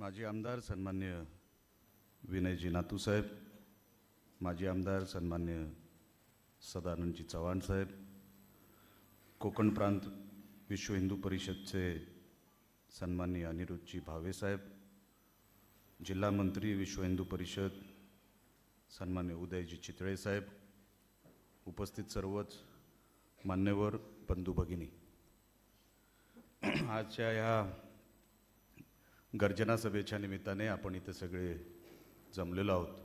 माजी आमदार सन्मान्य विनयजी नातूसाहेब माजी आमदार सन्मान्य सदानंदजी चव्हाण साहेब कोकण प्रांत विश्व हिंदू परिषदचे सन्मान्य अनिरुद्धजी भावे साहेब जिल्हा मंत्री विश्व हिंदू परिषद सन्मान्य उदयजी चितळे साहेब उपस्थित सर्वच मान्यवर बंधू भगिनी. आजच्या ह्या गर्जना सभेच्या निमित्ताने आपण इथे सगळे जमलेलो आहोत.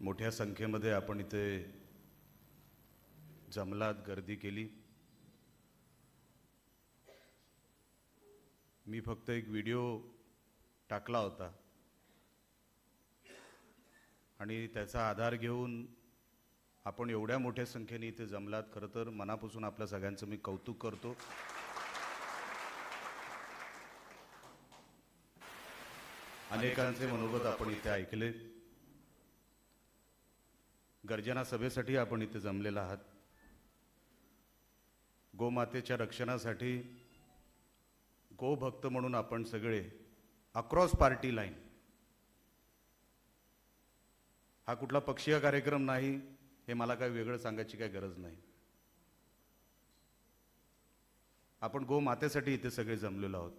मोठ्या संख्येमध्ये आपण इथे जमलात गर्दी केली. मी फक्त एक व्हिडिओ टाकला होता. आणि त्याचा आधार घेऊन आपण एवढ्या मोठ्या संख्येने इथे जमलात. खरं तर मनापासून आपल्या सगळ्यांचं मी कौतुक करतो. अनेकांचे मनोगत आपण इथे ऐकले. गर्जना सभेसाठी आपण इथे जमलेला आहात. गोमातेच्या रक्षणासाठी गोभक्त म्हणून आपण सगळे अक्रॉस पार्टी लाईन हा कुठला पक्षीय कार्यक्रम नाही हे मला काही वेगळं सांगायची काही गरज नाही. आपण गोमातेसाठी इथे सगळे जमलेलो आहोत.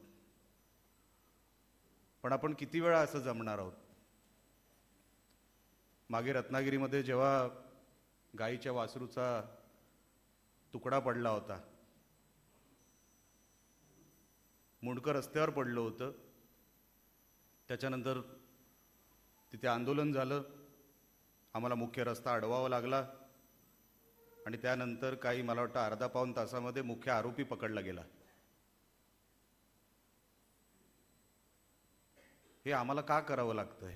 पण आपण किती वेळा असं जमणार आहोत? मागे रत्नागिरीमध्ये जेव्हा गाईच्या वासरूचा तुकडा पडला होता मुंडकं रस्त्यावर पडलं होतं त्याच्यानंतर तिथे आंदोलन झालं आम्हाला मुख्य रस्ता अडवावा लागला आणि त्यानंतर काही मला वाटतं अर्धा पाऊन तासामध्ये मुख्य आरोपी पकडला गेला. हे आम्हाला का करावं लागतंय?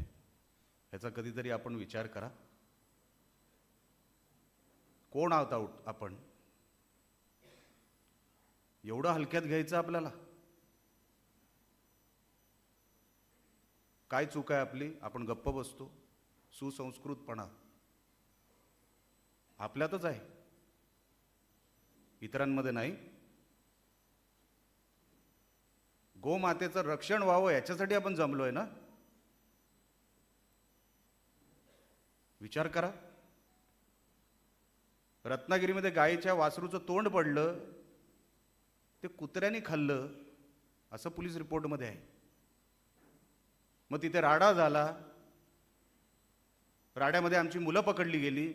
ह्याचा कधीतरी आपण विचार करा. कोण आहोत आऊट आपण? एवढं हलक्यात घ्यायचं आपल्याला? काय चूक आहे आपली? आपण गप्प बसतो. सुसंस्कृतपणा. आपल्यातच आहे. इतरांमध्ये नाही. गोमातेचं रक्षण व्हावं याच्यासाठी आपण जमलोय ना? विचार करा. रत्नागिरीमध्ये गायीच्या वासरूचं तोंड पडलं ते कुत्र्याने खाल्लं असं पोलीस रिपोर्टमध्ये आहे. मग तिथे राडा झाला. राड्यामध्ये आमची मुलं पकडली गेली.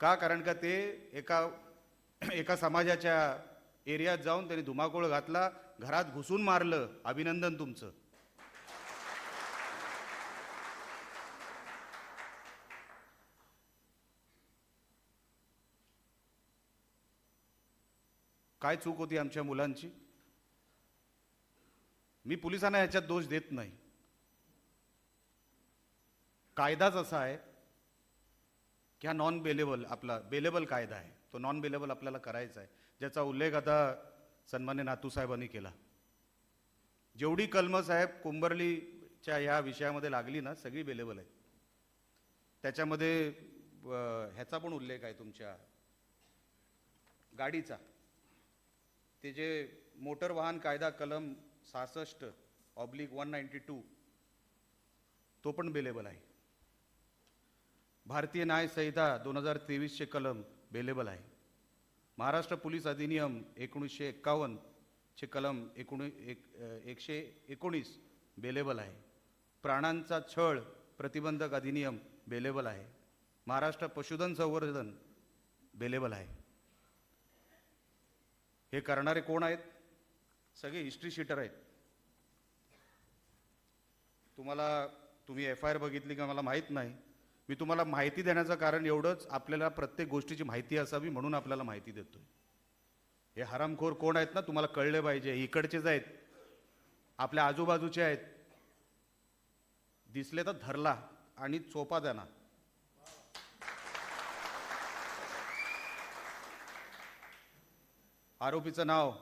का? कारण का ते एका एका समाजाच्या एरियात जाऊन त्यांनी धुमाकूळ घातला. घरात घुसून मारलं. अभिनंदन तुमचं. काय चूक होती आमच्या मुलांची? मी पोलिसांना ह्याच्यात दोष देत नाही. कायदाच असा आहे की हा नॉन बेलेबल आपला बेलेबल कायदा आहे. तो नॉन बेलेबल आपल्याला करायचा आहे. ज्याचा उल्लेख आता सन्मान्य नातूसाहेबांनी केला. जेवढी कलमं साहेब कुंबर्लीच्या ह्या विषयामध्ये लागली ना सगळी अवेलेबल आहे त्याच्यामध्ये ह्याचा पण उल्लेख आहे तुमच्या. गाडीचा. ते जे मोटर वाहन कायदा कलम सहासष्ट ऑब्लिक वन नाईन्टी टू तो पण बेलेबल आहे. भारतीय न्याय संहिता दोन हजार तेवीसचे कलम बेलेबल आहे. महाराष्ट्र पोलीस अधिनियम एकोणीसशे एक्कावन्नचे कलम एकोणी एक एकशे एकोणीस बेलेबल आहे. प्राणांचा छळ प्रतिबंधक अधिनियम बेलेबल आहे. महाराष्ट्र पशुधन संवर्धन बेलेबल आहे. हे करणारे कोण आहेत? सगळे हिस्ट्री शीटर आहेत. तुम्हाला तुम्ही एफ आय आर बघितली का? मला माहीत नाही. मी तुम्हाला माहिती देण्याचं कारण एवढंच आपल्याला प्रत्येक गोष्टीची माहिती असावी म्हणून आपल्याला माहिती देतोय. हे हरामखोर कोण आहेत ना तुम्हाला कळले पाहिजे. इकडचेच आहेत. आपल्या आजूबाजूचे आहेत. दिसले तर धरला आणि चोपा द्या ना आरोपीचं नाव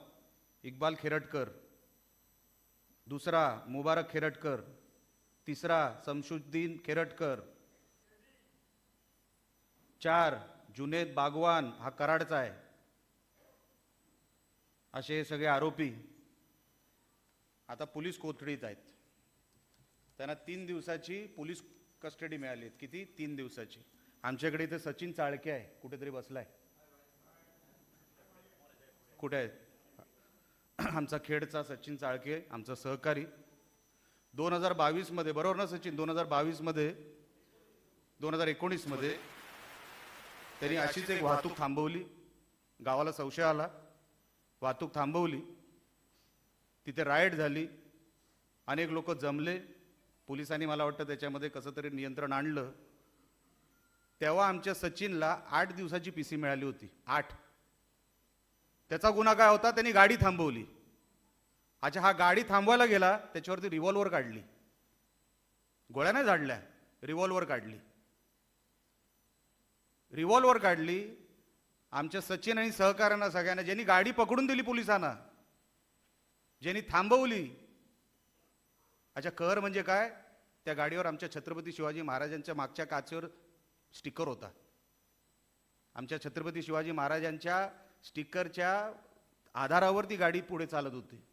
इक्बाल खेरटकर. दुसरा मुबारक खेरटकर. तिसरा समशुद्दीन खेरटकर. चार जुनेद बागवान हा कराडचा आहे. असे सगळे आरोपी आता पोलीस कोथळीत आहेत. त्यांना तीन दिवसाची पोलीस कस्टडी मिळाली आहे. किती? तीन दिवसाची. आमच्याकडे इथे सचिन चाळके आहे. कुठेतरी बसलाय. कुठे आहे? आमचा खेडचा सचिन चाळके आमचा सहकारी. दोन हजार बावीसमध्ये बरोबर ना सचिन? दोन हजार बावीसमध्ये दोन हजार एकोणीसमध्ये त्यांनी अशीच एक वाहतूक थांबवली. गावाला संशय आला. वाहतूक थांबवली. तिथे राईड झाली. अनेक लोक जमले. पोलिसांनी मला वाटतं त्याच्यामध्ये कसं तरी नियंत्रण आणलं. तेव्हा आमच्या सचिनला आठ दिवसाची पी सी मिळाली होती. आठ. त्याचा गुन्हा काय होता? त्यांनी गाडी थांबवली. अच्छा हा गाडी थांबवायला गेला त्याच्यावरती रिव्हॉल्वर काढली. गोळ्या नाही झाडल्या. रिव्हॉल्वर काढली. रिव्हॉल्वर काढली. आमच्या सचिन आणि सहकाऱ्यांना सगळ्यांना ज्यांनी गाडी पकडून दिली पोलिसांना ज्यांनी थांबवली. अच्छा कहर म्हणजे काय? त्या गाडीवर आमच्या छत्रपती शिवाजी महाराजांच्या मागच्या काचेवर स्टिकर होता. आमच्या छत्रपती शिवाजी महाराजांच्या स्टिकरच्या आधारावर ती गाडी पुढे चालत होती.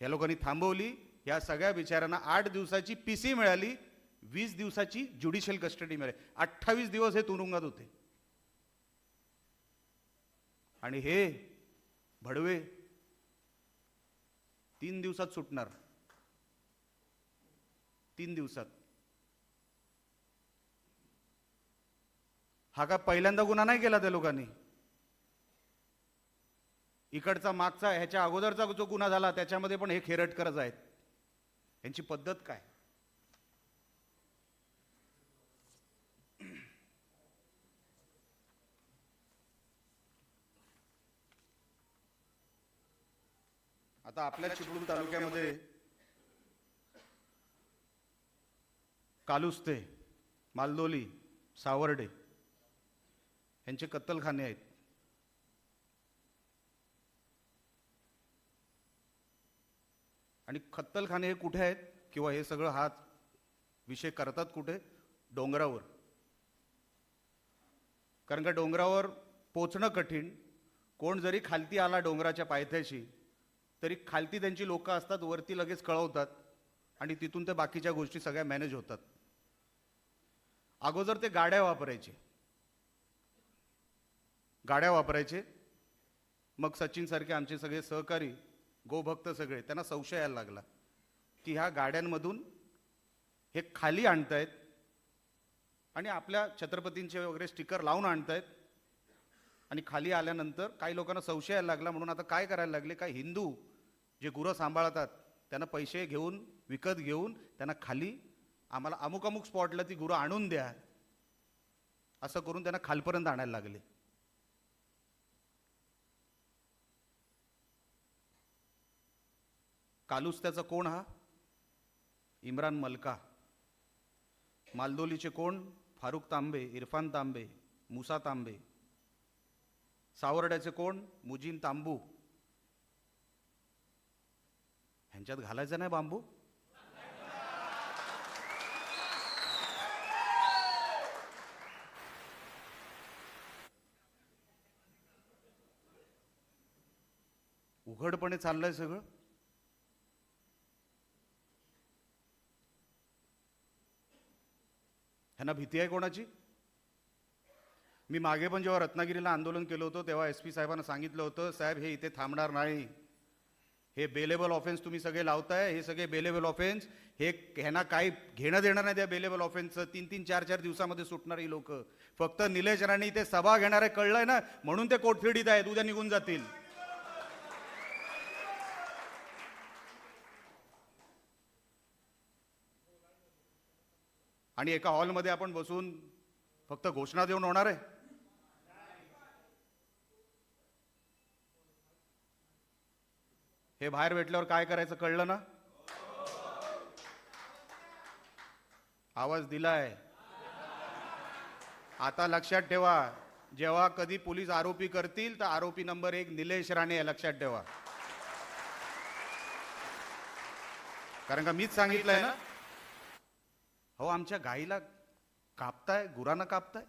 या लोकांनी थांबवली. या सगळ्या बिचाऱ्यांना आठ दिवसाची पी सी मिळाली. वीस दिवसाची ज्युडिशियल कस्टडी मिळाली. अठ्ठावीस दिवस हे तुरुंगात होते. आणि हे भडवे तीन दिवसात सुटणार. तीन दिवसात. हा का पहिल्यांदा गुन्हा नाही केला त्या लोकांनी? इकडचा मागचा ह्याच्या अगोदरचा जो गुन्हा झाला त्याच्यामध्ये पण हे खेरटकरच आहेत. यांची पद्धत काय? आता आपल्या चिपळूण तालुक्यामध्ये कालुस्ते मालदोली सावर्डे यांचे कत्तलखाने आहेत. आणि खत्तलखाने हे कुठे आहेत किंवा हे सगळं हा विषय करतात कुठे? डोंगरावर. कारण का डोंगरावर पोचणं कठीण. कोण जरी खालती आला डोंगराच्या पायथ्याशी तरी खालती त्यांची लोक असतात वरती लगेच कळवतात आणि तिथून ते बाकीच्या गोष्टी सगळ्या मॅनेज होतात. अगोदर ते गाड्या वापरायचे. गाड्या वापरायचे. मग सचिनसारखे आमचे सगळे सहकारी गोभक्त सगळे त्यांना संशय यायला लागला की ह्या गाड्यांमधून हे खाली आणतायत आणि आपल्या छत्रपतींचे वगैरे स्टिकर लावून आणतायत आणि खाली आल्यानंतर काही लोकांना संशय यायला लागला म्हणून आता काय करायला लागले? काही हिंदू जे गुरं सांभाळतात त्यांना पैसे घेऊन विकत घेऊन त्यांना खाली आम्हाला अमुक अमुक स्पॉटला ती गुरं आणून द्या. असं करून त्यांना खालपर्यंत आणायला लागले. कालुस्त्याचा कोण हा? इम्रान मलका. मालदोलीचे कोण? फारुख तांबे इरफान तांबे मुसा तांबे. सावर्ड्याचे कोण? मुजीन तांबू. ह्यांच्यात घालायचं नाही बांबू? उघडपणे चाललंय सगळं. ह्यांना भीती आहे कोणाची? मी मागे पण जेव्हा रत्नागिरीला आंदोलन केलं होतं तेव्हा एस पी साहेबांना सांगितलं होतं साहेब हे इथे थांबणार नाही. हे बेलेबल ऑफेन्स तुम्ही सगळे लावताय हे सगळे बेलेबल ऑफेन्स हे ह्यांना काही घेणं देणार नाही त्या बेलेबल ऑफेन्सचं तीन तीन चार चार दिवसामध्ये सुटणारी लोक. फक्त निलेश राणे ते सभा घेणारे कळलंय ना म्हणून ते कोटफिडीत आहेत उद्या निघून जातील. आणि एका हॉलमध्ये आपण बसून फक्त घोषणा देऊन होणार आहे. हे बाहेर भेटल्यावर काय करायचं कळलं ना? आवाज दिलाय. आता लक्षात ठेवा जेव्हा कधी पोलीस आरोपी करतील तर आरोपी नंबर एक निलेश राणे आहे लक्षात ठेवा. कारण का मीच सांगितलंय ना? हो आमच्या गाईला कापताय गुरांना कापताय?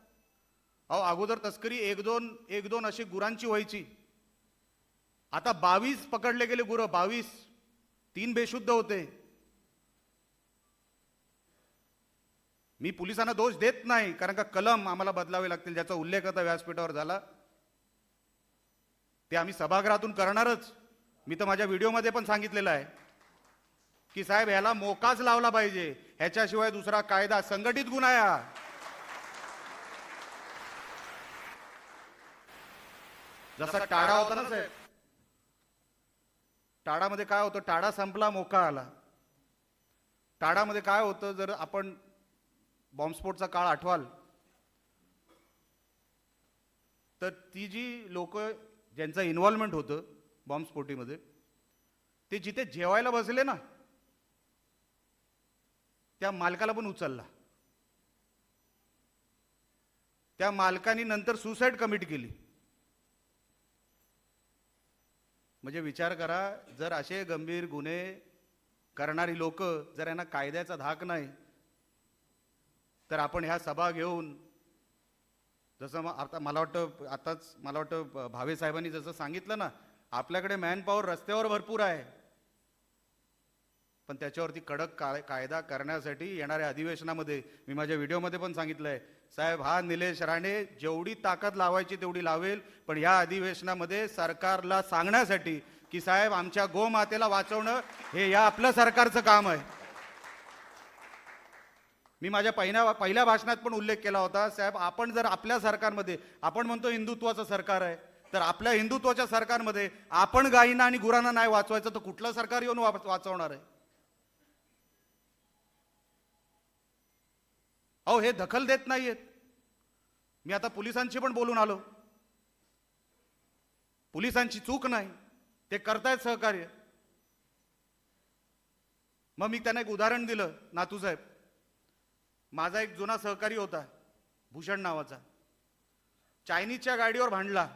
अहो अगोदर तस्करी एक दोन एक दोन अशी गुरांची व्हायची. आता बावीस पकडले गेले गुरं बावीस. तीन बेशुद्ध होते. मी पोलिसांना दोष देत नाही कारण का कलम आम्हाला बदलावे लागतील ज्याचा उल्लेख आता व्यासपीठावर झाला. ते आम्ही सभागृहातून करणारच. मी तर माझ्या व्हिडिओमध्ये पण सांगितलेलं आहे की साहेब ह्याला मोकाच लावला पाहिजे. ह्याच्याशिवाय दुसरा कायदा संघटित गुन्हा आहे हा. जसा टाळा होता ना साहेब? टाळामध्ये काय होतं? टाळा संपला मोका आला. टाळामध्ये काय होतं? जर आपण बॉम्बस्फोटचा काळ आठवाल तर ती जी लोक ज्यांचं इन्व्हॉल्वमेंट होतं बॉम्बस्फोटीमध्ये ते जिथे जेवायला बसले ना त्या मालकाला पण उचलला. त्या मालकाने नंतर सुसाईड कमिट केली. म्हणजे विचार करा जर असे गंभीर गुन्हे करणारी लोक जर यांना कायद्याचा धाक नाही तर आपण ह्या सभा घेऊन जसं मग आता मला वाटतं आताच मला वाटतं भावे साहेबांनी जसं सांगितलं ना आपल्याकडे मॅनपॉवर रस्त्यावर भरपूर आहे. पण त्याच्यावरती कडक काय कायदा करण्यासाठी येणाऱ्या अधिवेशनामध्ये मी माझ्या व्हिडिओमध्ये पण सांगितलं आहे साहेब हा निलेश राणे जेवढी ताकद लावायची तेवढी लावेल पण या अधिवेशनामध्ये सरकारला सांगण्यासाठी की साहेब आमच्या गोमातेला वाचवणं हे या आपलं सरकारचं काम आहे. मी माझ्या पहिल्या पहिल्या भाषणात पण उल्लेख केला होता साहेब आपण जर आपल्या सरकारमध्ये आपण म्हणतो हिंदुत्वाचं सरकार आहे तर आपल्या हिंदुत्वाच्या सरकारमध्ये आपण गायींना आणि गुरांना नाही वाचवायचं तर कुठलं सरकार येऊन वाचवणार आहे? अहो हे दखल देत नाहीयेत. मी आता पोलिसांशी पण बोलून आलो. पोलिसांची चूक नाही ते करतायत सहकार्य. मग मी त्यांना एक उदाहरण दिलं नातूसाहेब माझा एक जुना सहकारी होता भूषण नावाचा. चायनीजच्या गाडीवर भांडला.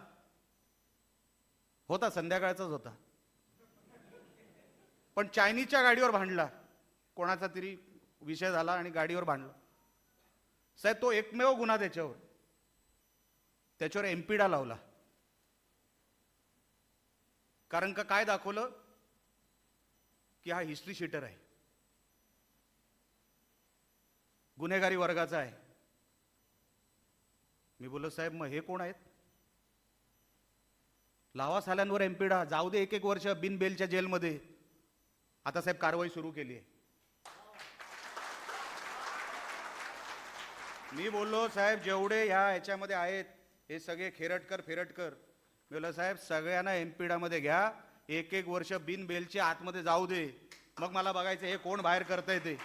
होता संध्याकाळचाच होता. पण चायनीजच्या गाडीवर भांडला. कोणाचा तरी विषय झाला आणि गाडीवर भांडला. साहेब तो एकमेव गुन्हा त्याच्यावर. त्याच्यावर एमपीडा लावला. कारण का काय दाखवलं? की हा हिस्ट्री शीटर आहे. गुन्हेगारी वर्गाचा आहे. मी बोललो साहेब मग हे कोण आहेत? लावा साल्यांवर एमपीडा जाऊ दे एक एक वर्ष बिनबेलच्या जेलमध्ये. आता साहेब कारवाई सुरू केली आहे. मी बोललो साहेब जेवढे ह्या ह्याच्यामध्ये आहेत हे सगळे खेरटकर फेरटकर. मी बोललो साहेब सगळ्यांना एमपीडामध्ये घ्या. एक एक वर्ष बिन बेलच्या आतमध्ये जाऊ दे. मग मला बघायचं हे कोण बाहेर करतंय ते.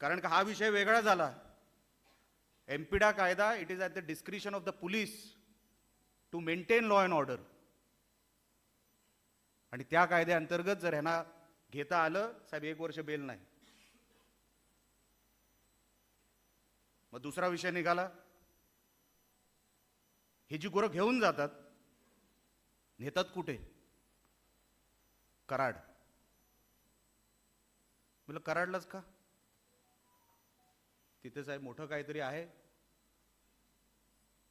कारण का हा विषय वेगळा झाला. एमपीडा कायदा it is at the discretion of the police to maintain law and order आणि त्या कायद्याअंतर्गत जर ह्यांना घेता आलं साहेब एक वर्ष बेल नाही. मग दुसरा विषय निघाला. ही जी गुरं घेऊन जातात नेतात कुठे? कराड. म्हटलं कराडलाच का? तिथे साहेब मोठं काहीतरी आहे.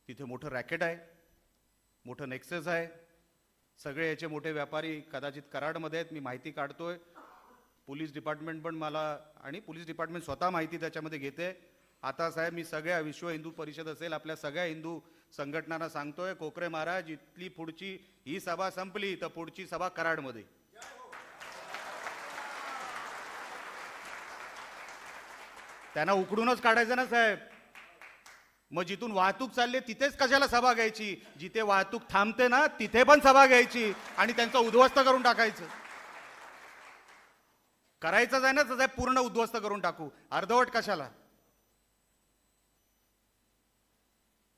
तिथे मोठं रॅकेट आहे. मोठं नेक्सेस आहे. सगळे याचे मोठे व्यापारी कदाचित कराडमध्ये आहेत. मी माहिती काढतोय. पोलीस डिपार्टमेंट पण मला आणि पोलीस डिपार्टमेंट स्वतः माहिती त्याच्यामध्ये घेते. आता साहेब मी सगळ्या विश्व हिंदू परिषद असेल आपल्या सगळ्या हिंदू संघटनांना सांगतोय कोकरे महाराज इथली पुढची ही सभा संपली तर पुढची सभा कराडमध्ये. त्यांना उकडूनच काढायचं ना साहेब. मग जिथून वाहतूक चालली तिथेच कशाला सभा घ्यायची? जिथे वाहतूक थांबते ना तिथे पण सभा घ्यायची आणि त्यांचं उद्ध्वस्त करून टाकायचं. करायचंच आहे ना साहेब पूर्ण उद्ध्वस्त करून टाकू. अर्धवट कशाला?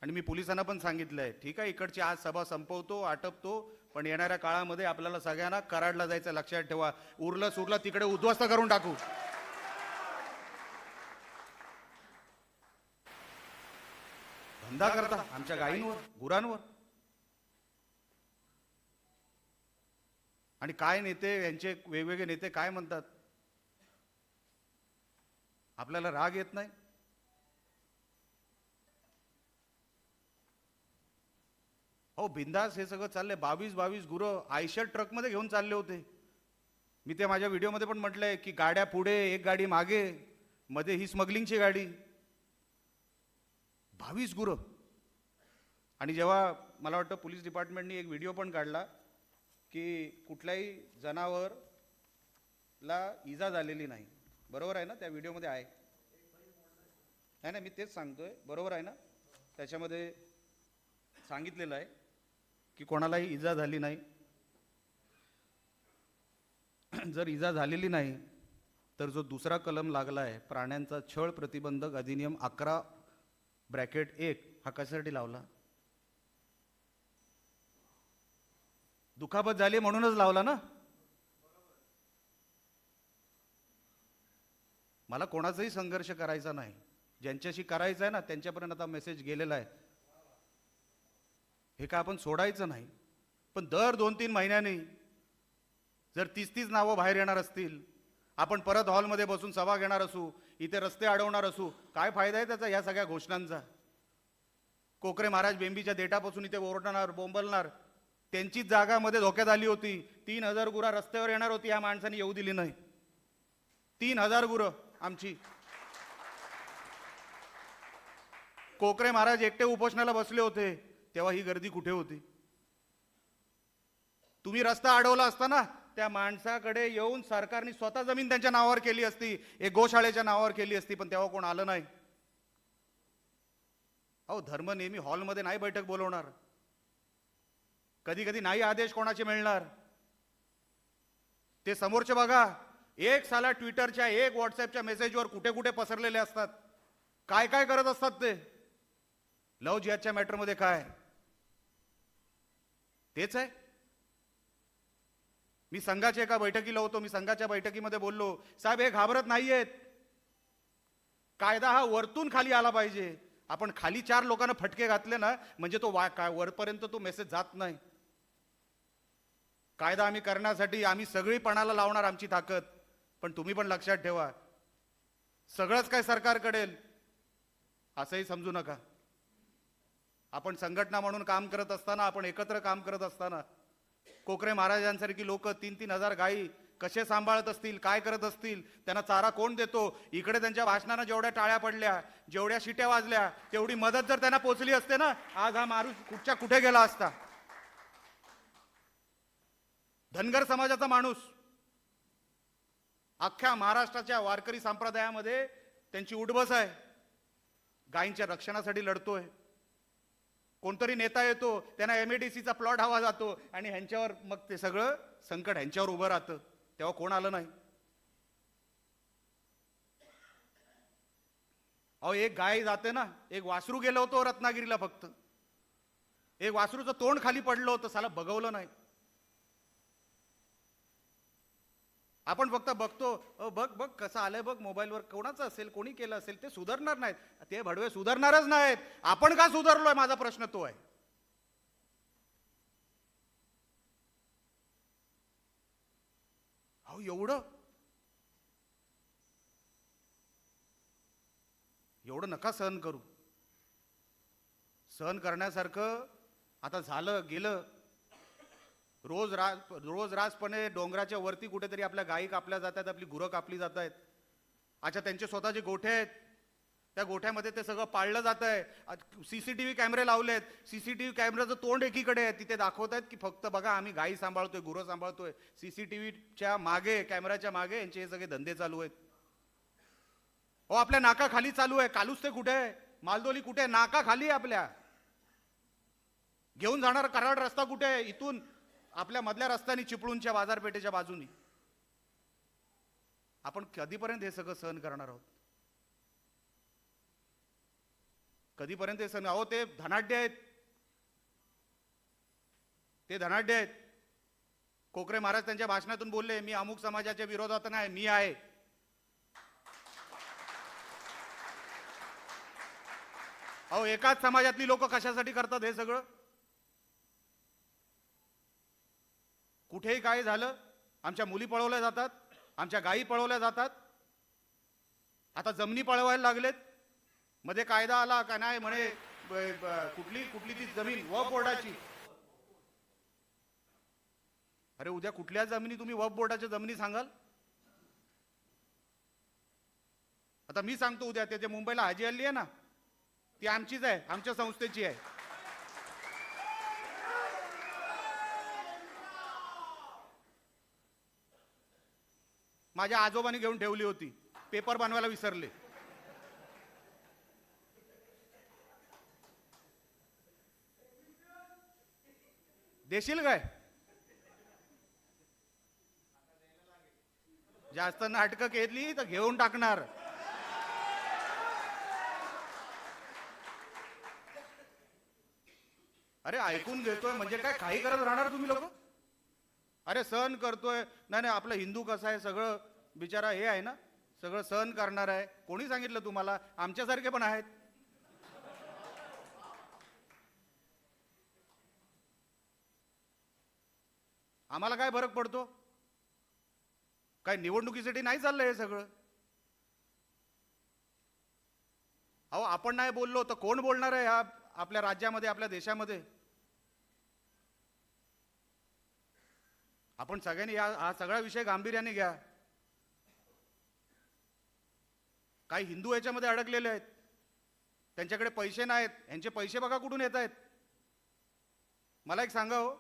आणि मी पोलिसांना पण सांगितलंय ठीक आहे इकडची आज सभा संपवतो आटपतो पण येणाऱ्या काळामध्ये आपल्याला सगळ्यांना कराडला जायचं लक्षात ठेवा. उरलं सुरलं तिकडे उद्ध्वस्त करून टाकू. धंदा करता आमच्या गायींवर गुरांवर. आणि काय नेते यांचे वेगवेगळे नेते काय म्हणतात? आपल्याला राग येत नाही? हो बिंदास हे सगळं चाललंय. बावीस बावीस गुरं आयशर ट्रकमध्ये घेऊन चालले होते. मी ते माझ्या व्हिडिओमध्ये पण म्हटलंय की गाड्या पुढे एक गाडी मागे मध्ये ही स्मगलिंगची गाडी. बावीस गुरं. आणि जेव्हा मला वाटतं पोलीस डिपार्टमेंटनी एक व्हिडिओ पण काढला की कुठल्याही जनावरला इजा झालेली नाही. बरोबर आहे ना? त्या व्हिडिओमध्ये आहे. नाही नाही मी तेच सांगतोय. बरोबर आहे ना? त्याच्यामध्ये सांगितलेलं आहे. की कोणालाही इजा झाली नाही. जर इजा झालेली नाही तर जो दुसरा कलम लागला आहे प्राण्यांचा छळ प्रतिबंधक अधिनियम अकरा ब्रॅकेट एक हा कशासाठी लावला? दुखापत झाली म्हणूनच लावला ना? मला कोणाचाही संघर्ष करायचा नाही. ज्यांच्याशी करायचा आहे ना त्यांच्यापर्यंत आता मेसेज गेलेला आहे. हे काय आपण सोडायचं नाही. पण दर दोन तीन महिन्यांनी जर तीस तीस नावं बाहेर येणार असतील आपण परत हॉलमध्ये बसून सभा घेणार असू इथे रस्ते अडवणार असू काय फायदा आहे त्याचा या सगळ्या घोषणांचा? कोकरे महाराज बेंबीच्या देटापासून इथे ओरडणार बोंबलणार त्यांचीच जागामध्ये धोक्यात आली होती. तीन हजार गुरा रस्त्यावर येणार होती या माणसाने येऊ दिली नाही. तीन हजार गुरं आमची. कोकरे महाराज एकटे उपोषणाला बसले होते. तेव्हा ही गर्दी कुठे होती? तुम्ही रस्ता अडवला असताना त्या माणसाकडे येऊन सरकारने स्वतः जमीन त्यांच्या नावावर केली असती एक गोशाळेच्या नावावर केली असती पण तेव्हा कोण आलं नाही. अहो धर्म नेहमी हॉलमध्ये नाही बैठक बोलवणार. कधी कधी नाही आदेश कोणाचे मिळणार. ते समोरचे बघा एक साला ट्विटरच्या एक व्हॉट्सअपच्या मेसेजवर कुठे कुठे पसरलेले असतात. काय काय करत असतात ते? लव जिहादच्या मॅटरमध्ये काय? तेच आहे. मी संघाच्या एका बैठकीला होतो मी संघाच्या बैठकीमध्ये बोललो साहेब हे घाबरत नाहीयेत. कायदा हा वरतून खाली आला पाहिजे. आपण खाली चार लोकांना फटके घातले ना म्हणजे तो वा काय वरपर्यंत तो मेसेज जात नाही. कायदा आम्ही करण्यासाठी आम्ही सगळी पणाला लावणार आमची ताकद. पण तुम्ही पण लक्षात ठेवा. सगळंच काय सरकार कडेल असंही समजू नका. आपण संघटना म्हणून काम करत असताना आपण एकत्र काम करत असताना कोकरे महाराजांसारखी लोक तीन तीन हजार गायी कसे सांभाळत असतील काय करत असतील त्यांना चारा कोण देतो? इकडे त्यांच्या भाषणानं जेवढ्या टाळ्या पडल्या जेवढ्या शिट्या वाजल्या तेवढी मदत जर त्यांना पोचली असते ना आज हा माणूस कुठच्या कुठे गेला असता? धनगर समाजाचा माणूस अख्ख्या महाराष्ट्राच्या वारकरी संप्रदायामध्ये त्यांची उठबस आहे. गायींच्या रक्षणासाठी लढतोय. कोणतरी नेता येतो त्यांना एमएडीसीचा प्लॉट हवा जातो आणि ह्यांच्यावर मग ते सगळं संकट ह्यांच्यावर उभं राहतं. तेव्हा कोण आलं नाही? अहो एक गाय जाते ना एक वासरू गेलं होतं रत्नागिरीला फक्त. एक वासरूचं तोंड खाली पडलं होतं साला बघवलं नाही. आपण फक्त बघतो अ, बघ बघ कसं आलंय बघ मोबाईलवर कोणाचं असेल कोणी केलं असेल ते सुधारणार नाहीत. ते भडवे सुधारणारच नाहीत. आपण का सुधारलोय? माझा प्रश्न तो आहे. अहो एवढं? एवढं नका सहन करू. सहन करण्यासारखं आता झालं गेलं रोज राज रोज राजपणे डोंगराच्या वरती कुठेतरी आपल्या गायी कापल्या जात आहेत आपली गुरं कापली जात आहेत अच्छा त्यांचे स्वतःचे गोठे आहेत त्या गोठ्यामध्ये ते सगळं पाळलं जात आहे व्ही कॅमेरे लावलेत. व्ही कॅमेऱ्याचं तोंड एकीकडे आहे. तिथे दाखवत आहेत की फक्त बघा आम्ही गायी सांभाळतोय गुरं सांभाळतोय. व्हीच्या मागे कॅमेऱ्याच्या मागे यांचे हे सगळे धंदे चालू आहेत. हो आपल्या नाका खाली चालू आहे. कालूस ते कुठे आहे? मालदोली कुठे आहे? नाका खाली आहे आपल्या. घेऊन जाणारा कराड रस्ता कुठे आहे? इथून आपल्या मधल्या रस्त्याने चिपळूणच्या बाजारपेठेच्या बाजूनी. आपण कधीपर्यंत हे सगळं सहन करणार आहोत? कधीपर्यंत हे सहन अहो ते धनाढ्य आहेत. ते धनाढ्य आहेत. कोकरे महाराज त्यांच्या भाषणातून बोलले मी अमुक समाजाच्या विरोधात नाही मी आहे. अहो एकाच समाजातली लोक कशासाठी करतात हे सगळं? कुठेही काय झालं आमच्या मुली पळवल्या जातात आमच्या गायी पळवल्या जातात. आता जमिनी पळवायला लागलेत. मध्ये कायदा आला का नाही म्हणे कुठली कुठली ती जमीन वफ बोर्डाची. अरे उद्या कुठल्या जमिनी तुम्ही वफ बोर्डाच्या जमिनी सांगाल? आता मी सांगतो उद्या त्याच्या मुंबईला हाजी हल्ली आहे ना ती आमचीच आहे आमच्या संस्थेची आहे. माझ्या आजोबांनी घेऊन ठेवली होती. पेपर बनवायला विसरले. देशील काय? जास्त नाटकं केली तर घेऊन टाकणार. अरे ऐकून घेतोय म्हणजे काय काही करत राहणार तुम्ही लोक? अरे सहन करतोय. नाही नाही आपलं हिंदू कसं आहे? सगळं बिचारा हे आहे ना? सगळं सहन करणार आहे. कोणी सांगितलं तुम्हाला? आमच्यासारखे पण आहेत. आम्हाला काय फरक पडतो? काय निवडणुकीसाठी नाही चाललंय हे सगळं. अहो आपण नाही बोललो तर कोण बोलणार आहे ह्या आपल्या राज्यामध्ये आपल्या देशामध्ये? आपण सगळ्यांनी या हा सगळा विषय गांभीर्याने घ्या. काही हिंदू याच्यामध्ये अडकलेले आहेत. त्यांच्याकडे पैसे नाहीत. यांचे पैसे बघा कुठून येत आहेत. मला एक सांगा हो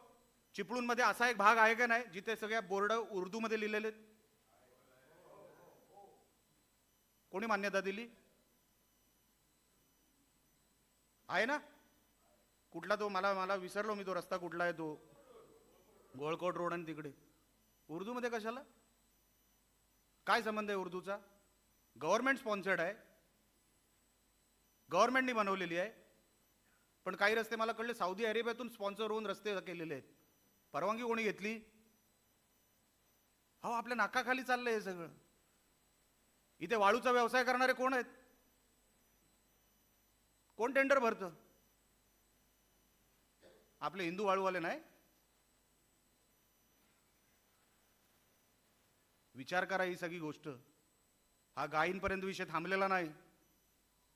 चिपळूणमध्ये असा एक भाग आहे का नाही जिथे सगळ्या बोर्ड उर्दूमध्ये लिहिलेले आहेत? कोणी मान्यता दिली? आहे ना? कुठला तो? मला मला विसरलो मी तो रस्ता कुठला आहे तो. गोळकोट रोड आणि तिकडे. उर्दूमध्ये कशाला? काय संबंध आहे उर्दूचा? गव्हर्नमेंट स्पॉन्सर्ड आहे. गव्हर्नमेंटनी बनवलेली आहे. पण काही रस्ते मला कळले साऊदी अरेबियातून स्पॉन्सर होऊन रस्ते केलेले आहेत. परवानगी कोणी घेतली? हो आपल्या नाकाखाली चाललंय हे सगळं. इथे वाळूचा व्यवसाय करणारे कोण आहेत? कोण टेंडर भरतं? आपले हिंदू वाळूवाले नाही? विचार करा ही सगळी गोष्ट. हा गायींपर्यंत विषय थांबलेला नाही.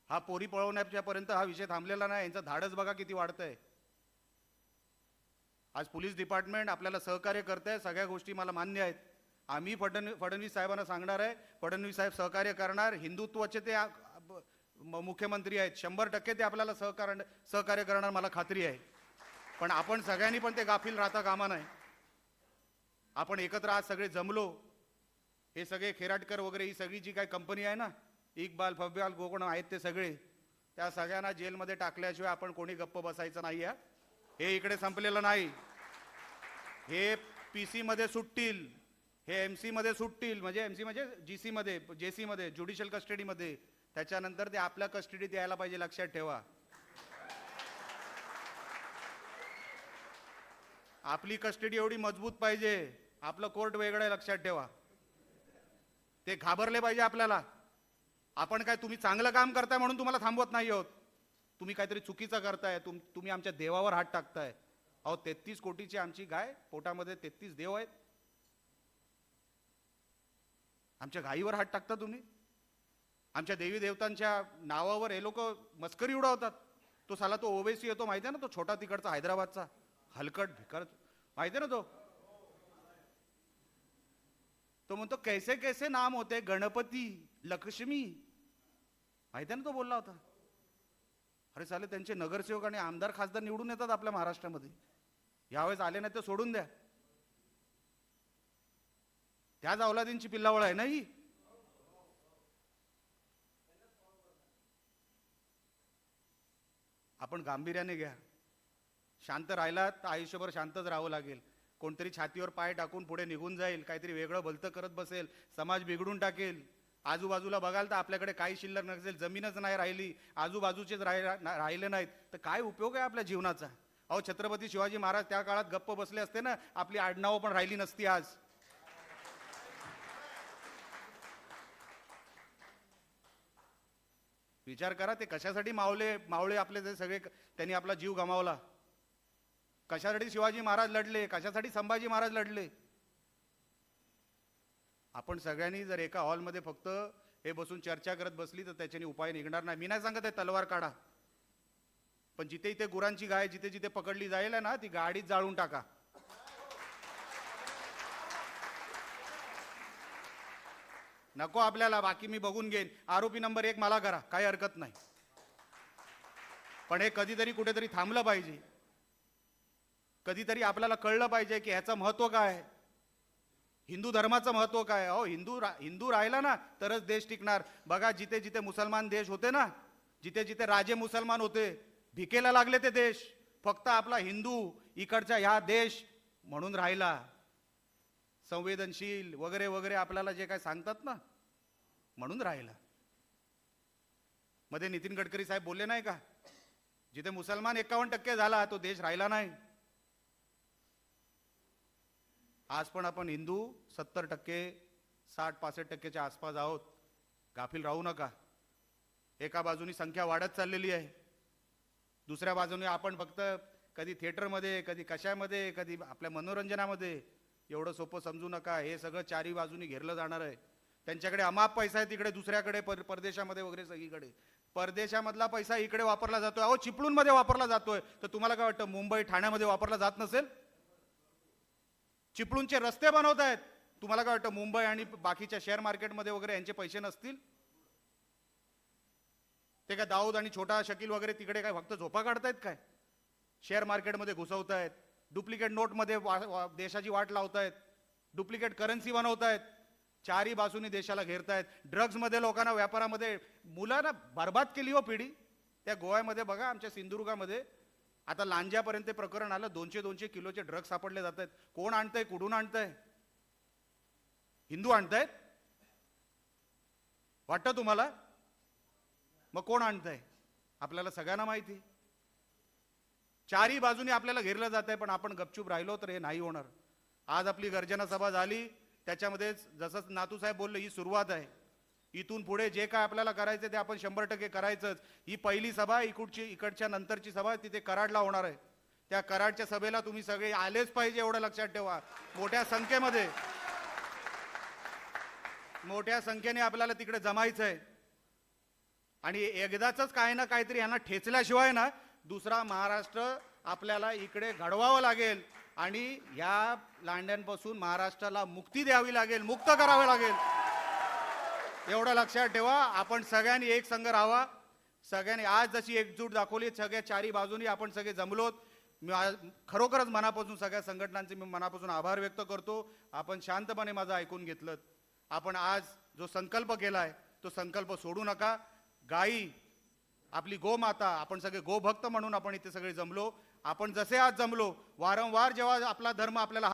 हा पोरी पळवण्याच्यापर्यंत हा विषय थांबलेला नाही. यांचं धाडस बघा किती वाढतंय. आज पोलीस डिपार्टमेंट आपल्याला सहकार्य करत आहे सगळ्या गोष्टी मला मान्य आहेत. आम्ही फडण फडणवीस साहेबांना सांगणार आहे. फडणवीस साहेब सहकार्य करणार. हिंदुत्वाचे ते मुख्यमंत्री आहेत. शंभर टक्के ते आपल्याला सहकार सहकार्य करणार मला खात्री आहे. पण आपण सगळ्यांनी पण ते गाफील राहता कामा नाही आपण एकत्र आज सगळे जमलो. हे सगळे खेराटकर वगैरे ही सगळी जी काही कंपनी आहे ना इकबाल फब्याल गोकुळ आहेत ते सगळे त्या सगळ्यांना जेलमध्ये टाकल्याशिवाय आपण कोणी गप्प बसायचं नाही हे इकडे संपलेलं नाही. हे पी मध्ये सुटतील हे एममध्ये सुटतील म्हणजे एम सी म्हणजे जी सीमध्ये जे सीमध्ये ज्युडिशियल कस्टडीमध्ये. त्याच्यानंतर ते आपल्या कस्टडीत यायला पाहिजे लक्षात ठेवा. आपली कस्टडी एवढी मजबूत पाहिजे आपलं कोर्ट वेगळं आहे लक्षात ठेवा. ते घाबरले पाहिजे आपल्याला. आपण काय तुम्ही चांगलं काम करताय म्हणून तुम्हाला थांबवत नाही आहोत. तुम्ही काहीतरी चुकीचं करताय तुम तुम्ही आमच्या देवावर हात टाकताय. अहो तेहतीस कोटीची आमची गाय पोटामध्ये तेहतीस देव आहेत. आमच्या गायीवर हात टाकता तुम्ही? आमच्या देवी देवतांच्या नावावर हे लोक मस्करी उडवतात. तो साला तो ओवेसी येतो माहिती आहे ना तो छोटा तिकडचा हैदराबादचा? हलकट भिकर माहिती आहे ना तो? तो म्हणतो कैसे कैसे नाम होते गणपती लक्ष्मी. माहिती ना तो बोलला होता. अरे चालेल त्यांचे नगरसेवक आणि आमदार खासदार निवडून येतात आपल्या महाराष्ट्रामध्ये. यावेळेस आले नाही तर सोडून द्या. त्याच अवलादींची पिल्लावळ आहे ना ही? आपण गांभीर्याने घ्या. शांत राहिला तर आयुष्यभर शांतच राहावं लागेल. कोणतरी छातीवर पाय टाकून पुढे निघून जाईल काहीतरी वेगळं भलतं करत बसेल समाज बिघडून टाकेल. आजूबाजूला बघाल तर आपल्याकडे काही शिल्लक नसेल जमीनच नाही राहिली आजूबाजूचेच राहि- ना- राहिले नाहीत. तर काय उपयोग आहे आपल्या जीवनाचा? अहो छत्रपती शिवाजी महाराज त्या काळात गप्प बसले असते ना आपली आडनावं पण राहिली नसती आज. विचार करा ते कशासाठी मावले मावळे आपले ते सगळे त्यांनी आपला जीव गमावला? कशासाठी शिवाजी महाराज लढले? कशासाठी संभाजी महाराज लढले? आपण सगळ्यांनी जर एका हॉलमध्ये फक्त हे बसून चर्चा करत बसली तर त्याच्याने उपाय निघणार नाही. मी नाही सांगत आहे तलवार काढा. पण जिथे इथे गुरांची गाय जिथे जिथे पकडली जाईल ना ती गाडीत जाळून टाका. नको आपल्याला बाकी मी बघून घेईन. आरोपी नंबर एक मला करा. काही हरकत नाही. पण हे कधीतरी कुठेतरी थांबलं पाहिजे. कधीतरी आपल्याला कळलं पाहिजे की ह्याचं महत्त्व काय हिंदू धर्माचं महत्त्व काय हो अहो हिंदू रा हिंदू राहिला ना तरच देश टिकणार. बघा जिथे जिथे मुसलमान देश होते ना जिथे जिथे राजे मुसलमान होते भिकेला लागले ते देश. फक्त आपला हिंदू इकडचा ह्या देश म्हणून राहिला. संवेदनशील वगैरे वगैरे आपल्याला जे काय सांगतात ना म्हणून राहिला. मध्ये नितीन गडकरी साहेब बोलले नाही का? जिथे मुसलमान एकावन्न टक्के झाला तो देश राहिला नाही. आज पण आपण हिंदू सत्तर टक्के साठ पासष्ट टक्केच्या आसपास आहोत. गाफील राहू नका. एका बाजूनी संख्या वाढत चाललेली आहे. दुसऱ्या बाजूने आपण फक्त कधी थिएटरमध्ये कधी कशामध्ये कधी आपल्या मनोरंजनामध्ये एवढं सोपं समजू नका. हे सगळं चारी बाजूनी घेरलं जाणार आहे. त्यांच्याकडे अमाप पैसा आहे तिकडे दुसऱ्याकडे पर परदेशामध्ये वगैरे सगळीकडे. परदेशामधला पैसा इकडे वापरला जातोय. अहो चिपळूणमध्ये वापरला जातोय. तर तुम्हाला काय वाटतं मुंबई ठाण्यामध्ये वापरला जात नसेल? चिपळूणचे रस्ते बनवत आहेत तुम्हाला काय वाटतं मुंबई आणि बाकीच्या शेअर मार्केटमध्ये वगैरे यांचे पैसे नसतील? ते काय दाऊद आणि छोटा शकील वगैरे तिकडे काय फक्त झोपा काढतायत काय? शेअर मार्केटमध्ये घुसवतायत. डुप्लिकेट नोटमध्ये वा- देशाची वाट लावतायत. Duplicate currency बनवतायत. चारही बाजूनी देशाला घेरतायत. ड्रग्जमध्ये लोकांना व्यापारामध्ये मुलांना बर्बाद केली हो पिढी. त्या गोव्यामध्ये बघा आमच्या सिंधुदुर्गामध्ये आता लांज्यापर्यंत ते प्रकरण आलं दोनशे दोनशे किलोचे ड्रग्स सापडले जात आहेत कोण आणतंय कुठून आणतंय? हिंदू आणतायत? वाटतं तुम्हाला? मग कोण आणतंय? आपल्याला सगळ्यांना माहिती. चारही बाजूने आपल्याला घेरलं जात आहे पण आपण गपचूप राहिलो तर हे नाही होणार. आज आपली गर्जना सभा झाली त्याच्यामध्ये जसं नातूसाहेब बोलले ही सुरुवात आहे. इथून पुढे जे काय आपल्याला करायचं ते आपण शंभर टक्के करायचंच. ही पहिली सभा इकडची इकडच्या नंतरची सभा तिथे कराडला होणार आहे. त्या कराडच्या सभेला तुम्ही सगळे आलेच पाहिजे एवढं लक्षात ठेवा. मोठ्या संख्येमध्ये. मोठ्या संख्येने आपल्याला तिकडे जमायचं आहे आणि एकदाच काय ना काहीतरी यांना ठेचल्याशिवाय ना दुसरा महाराष्ट्र आपल्याला इकडे घडवावं लागेल. आणि ह्या लांड्यांपासून महाराष्ट्राला मुक्ती द्यावी लागेल मुक्त करावं लागेल. एवढं लक्षात ठेवा आपण सगळ्यांनी एक संघ राहावा. सगळ्यांनी आज जशी एकजूट दाखवली सगळ्या चारी बाजूनी आपण सगळे जमलोत. मी खरोखरच मनापासून सगळ्या संघटनांचे मी मनापासून आभार व्यक्त करतो. आपण शांतपणे माझं ऐकून घेतलं. आपण आज जो संकल्प केलाय तो संकल्प सोडू नका. गाई आपली गोमाता आपण सगळे गोभक्त म्हणून आपण इथे सगळे जमलो. आपण जसे आज जमलो वारंवार जेव्हा आपला धर्म आपल्याला